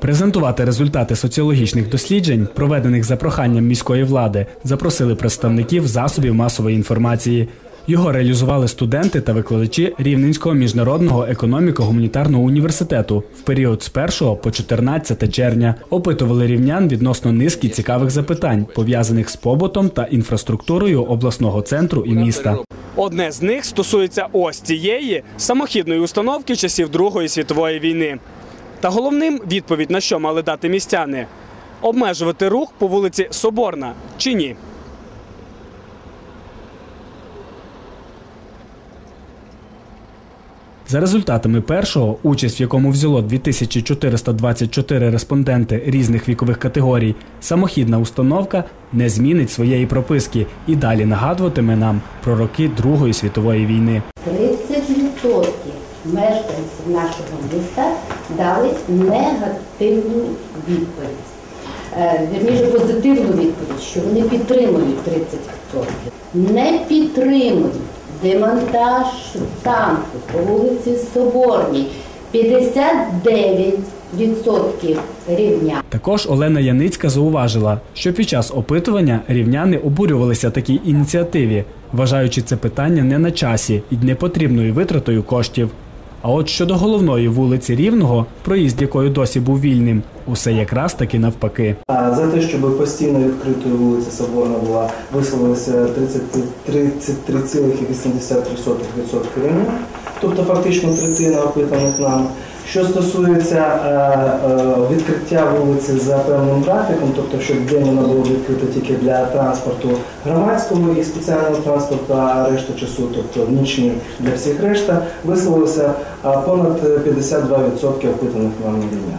Презентувати результати соціологічних досліджень, проведених за проханням міської влади, запросили представників засобів масової інформації. Його реалізували студенти та викладачі Рівненського міжнародного економіко-гуманітарного університету в період з 1 по 14 червня. Опитували рівнян відносно низки цікавих запитань, пов'язаних з побутом та інфраструктурою обласного центру і міста. Одне з них стосується ось цієї самохідної установки часів Другої світової війни. Та головним відповідь на що мали дати містяни обмежувати рух по вулиці Соборна чи ні. За результатами першого, участь в якому взяло 2424 респонденти різних вікових категорій, самохідна установка не змінить своєї прописки і далі нагадуватиме нам про роки Другої світової війни. 30% мешканців нашого міста дали негативну відповідь. Е, Вірніше позитивну відповідь, що вони підтримують 30%. Не підтримують демонтаж танку по вулиці Соборній. 59% рівня. Також Олена Яницька зауважила, що під час опитування рівняни обурювалися такій ініціативі, вважаючи це питання не на часі і непотрібною витратою коштів. А от щодо головної вулиці Рівного, проїзд якої досі був вільним, усе якраз таки навпаки. За те, щоб постійно відкритою вулиця Соборна була, висловилися 33,83% рівня, тобто фактично третина опитаних нами. Що стосується е, е, відкриття вулиці за певним графіком, тобто щоб день вона була відкрита тільки для транспорту громадського і спеціального транспорту, а решта часу, тобто нічні для всіх решта, висловилося е, понад 52% опитаних на рівня.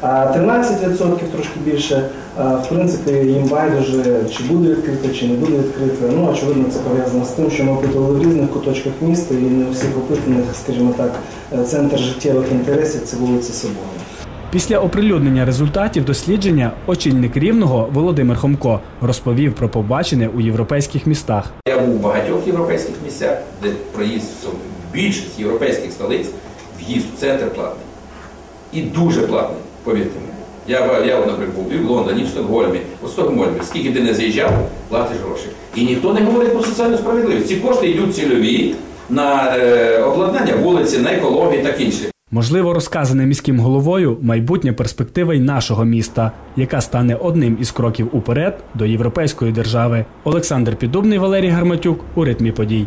А 13% трошки більше, в принципі, їм байдуже, чи буде відкрито, чи не буде відкрито. Ну, очевидно, це пов'язано з тим, що ми опитували в різних куточках міста і не у всіх опитаних, скажімо так, е, центр життєвих інтересів це вулиця Соборна. Після оприлюднення результатів дослідження очільник рівного Володимир Хомко розповів про побачене у європейських містах. Я був у багатьох європейських місцях, де проїзд в більшість європейських столиць в'їзд в центр платний. І дуже платний, повірте мені. Я, я наприклад, був в Лондоні, і в Стокгольмі, у Стокгольмі, скільки ти не заїжджав, платиш гроші. І ніхто не говорить про соціальну справедливість. Ці кошти йдуть цільові на е, обладнання вулиці, на екологію і так інше. Можливо, розказане міським головою майбутня перспектива й нашого міста, яка стане одним із кроків уперед до європейської держави. Олександр Піддубний, Валерій Гарматюк у ритмі подій.